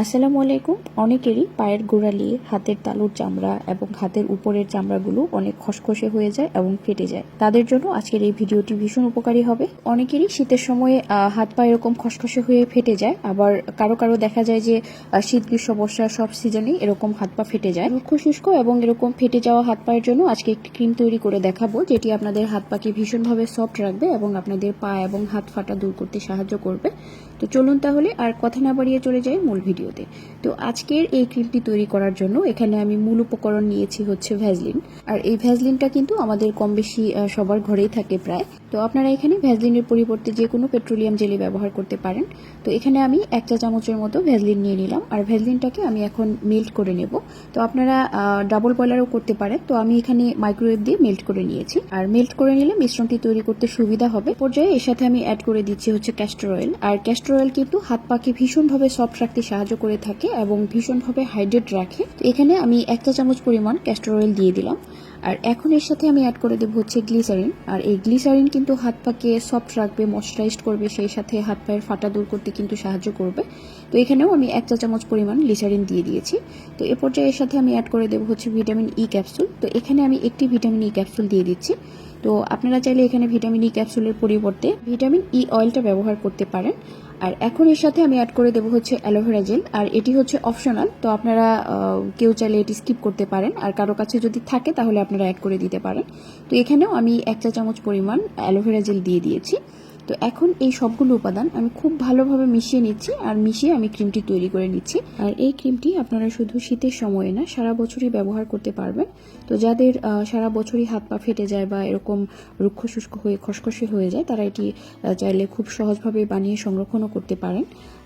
আসসালামু আলাইকুম। অনেকেরই পায়ের গোড়ালি, হাতের তালুর চামড়া এবং হাতের উপরের চামড়াগুলো অনেক খসখসে হয়ে যায় এবং ফেটে যায়। তাদের জন্য আজকের এই ভিডিওটি ভীষণ উপকারী হবে। অনেকেরই শীতের সময়ে হাত পা এরকম খসখসে হয়ে ফেটে যায়। আবার কারও কারও দেখা যায় যে শীত, গ্রীষ্ম, বর্ষা সব সিজনেই এরকম হাত পা ফেটে যায়। রুক্ষ শুষ্ক এবং এরকম ফেটে যাওয়া হাত পায়ের জন্য আজকে একটি ক্রিম তৈরি করে দেখাবো, যেটি আপনাদের হাত পাকে ভীষণভাবে সফট রাখবে এবং আপনাদের পা এবং হাত ফাটা দূর করতে সাহায্য করবে। তো চলুন তাহলে আর কথা না বাড়িয়ে চলে যাই মূল ভিডিওতে। তো আজকের এই ক্রিমটি তৈরি করার জন্য এখানে আমি মূল উপকরণ নিয়েছি হচ্ছে ভ্যাজলিন আর এই ভ্যাজলিনটা কিন্তু আমাদের কম বেশি সবার ঘরেই থাকে প্রায়। তো আপনারা এখানে ভ্যাজলিনের পরিবর্তে যে কোনো পেট্রোলিয়াম জেলি ব্যবহার করতে পারেন। তো এখানে আমি এক চা চামচের মতো ভ্যাজলিন নিয়ে নিলাম। আর ভ্যাজলিনটাকে আমি এখন মেল্ট করে নেব। তো আপনারা ডাবল বয়লারও করতে পারেন। তো আমি এখানে মাইক্রোওয়েভ দিয়ে মেল্ট করে নিয়েছি। আর মেল্ট করে নিলে মিশ্রণটি তৈরি করতে সুবিধা হবে। পর্যায়ে এর সাথে আমি অ্যাড করে দিচ্ছি হচ্ছে ক্যাস্টর অয়েল আর ক্যাস্টর অয়েল কিন্তু হাত পাকে ভীষণভাবে সফট রাখতে সাহায্য করে থাকে এবং ভীষণভাবে হাইড্রেট রাখে। তো এখানে আমি এক চা চামচ পরিমাণ ক্যাস্টর অয়েল দিয়ে দিলাম। আর এখন এর সাথে আমি অ্যাড করে দেবো হচ্ছে গ্লিসারিন আর এই গ্লিসারিন কিন্তু হাত পাকে সফট রাখবে ময়শ্চারাইজড করবে, সেই সাথে হাত পায়ের ফাটা দূর করতে কিন্তু সাহায্য করবে। তো এখানেও আমি এক চা চামচ পরিমাণ গ্লিসারিন দিয়ে দিয়েছি। তো এ পর্যায়ে এর সাথে আমি অ্যাড করে দেবো হচ্ছে ভিটামিন ই ক্যাপসুল তো এখানে আমি একটি ভিটামিন ই ক্যাপসুল দিয়ে দিচ্ছি। তো আপনারা চাইলে এখানে ভিটামিন ই ক্যাপসুলের পরিবর্তে ভিটামিন ই অয়েলটা ব্যবহার করতে পারেন। আর এখন এর সাথে আমি অ্যাড করে দেবো হচ্ছে অ্যালোভেরা জেল আর এটি হচ্ছে অপশনাল তো আপনারা কেউ চাইলে এটি স্কিপ করতে পারেন, আর কারও কাছে যদি থাকে তাহলে আপনারা অ্যাড করে দিতে পারেন। তো এখানেও আমি এক চা চামচ পরিমাণ অ্যালোভেরা জেল দিয়ে দিয়েছি। তো এখন এই সবগুলো উপাদান আমি খুব ভালোভাবে মিশিয়ে নিচ্ছি আর মিশিয়ে আমি ক্রিমটি তৈরি করে নিচ্ছি। আর এই ক্রিমটি আপনারা শুধু শীতের সময়ে না, সারা বছরই ব্যবহার করতে পারবেন। তো যাদের সারা বছরই হাত পা ফেটে যায় বা এরকম রুক্ষ শুষ্ক হয়ে, খসখসে হয়ে যায়, তারা এটি চাইলে খুব সহজভাবে বানিয়ে সংরক্ষণও করতে পারেন।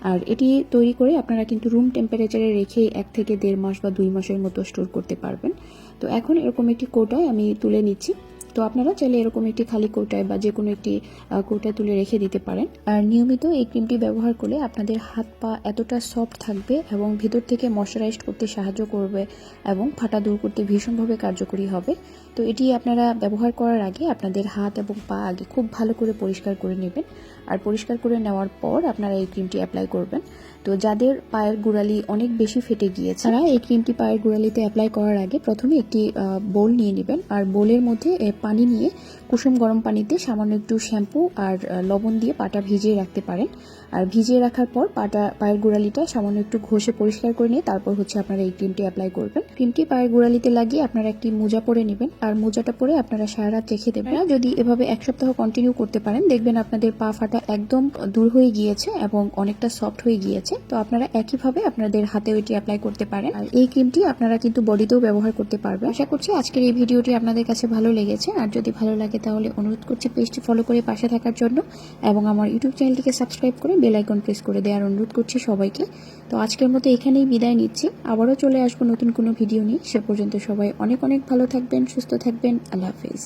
আর এটি তৈরি করে আপনারা কিন্তু রুম টেম্পারেচারে রেখেই এক থেকে দেড় মাস বা দুই মাসের মতো স্টোর করতে পারবেন। তো এখন এরকম একটি কোটায় আমি তুলে নিচ্ছি। তো আপনারা চাইলে এরকম একটি খালি কৌটায় বা যে কোনো একটি কৌটায় তুলে রেখে দিতে পারেন। আর নিয়মিত এই ক্রিমটি ব্যবহার করলে আপনাদের হাত পা এতটা সফট থাকবে এবং ভিতর থেকে ময়শ্চারাইজড করতে সাহায্য করবে এবং ফাটা দূর করতে ভীষণভাবে কার্যকরী হবে। তো এটি আপনারা ব্যবহার করার আগে আপনাদের হাত এবং পা আগে খুব ভালো করে পরিষ্কার করে নেবেন। আর পরিষ্কার করে নেওয়ার পর আপনারা এই ক্রিমটি অ্যাপ্লাই করবেন। তো যাদের পায়ের গোড়ালি অনেক বেশি ফেটে গিয়েছে, তারা এই ক্রিমটি পায়ের গোড়ালিতে অ্যাপ্লাই করার আগে প্রথমে একটি বোল নিয়ে নেবেন। আর বোলের মধ্যে পানি নিয়ে কুসুম গরম পানিতে সামান্য একটু শ্যাম্পু আর লবণ দিয়ে পাটা ভিজিয়ে রাখতে পারেন। আর ভিজিয়ে রাখার পর পাটা, পায়ের গোড়ালিটা সামান্য একটু ঘষে পরিষ্কার করে নিয়ে তারপর হচ্ছে আপনারা এই ক্রিমটি অ্যাপ্লাই করবেন। ক্রিমটি পায়ের গোড়ালিতে লাগিয়ে আপনারা একটি মোজা পরে নেবেন। আর মোজাটা পরে আপনারা সারা রাত রেখে দেবেন যদি এভাবে এক সপ্তাহ কন্টিনিউ করতে পারেন, দেখবেন আপনাদের পা ফাটা একদম দূর হয়ে গিয়েছে এবং অনেকটা সফট হয়ে গিয়েছে। তো আপনারা একইভাবে আপনাদের হাতেও এটি অ্যাপ্লাই করতে পারেন। আর এই ক্রিমটি আপনারা কিন্তু বডিতেও ব্যবহার করতে পারবেন। আশা করছি আজকের এই ভিডিওটি আপনাদের কাছে ভালো লেগেছে। আর যদি ভালো লাগে তাহলে অনুরোধ করছি পেজটি ফলো করে পাশে থাকার জন্য এবং আমার ইউটিউব চ্যানেলটিকে সাবস্ক্রাইব করে বেলাইকন প্রেস করে দেওয়ার অনুরোধ করছি সবাইকে। তো আজকের মতো এখানেই বিদায় নিচ্ছি। আবারও চলে আসব নতুন কোনো ভিডিও নিয়ে। সে পর্যন্ত সবাই অনেক অনেক ভালো থাকবেন, সুস্থ থাকবেন। আল্লাহ হাফেজ।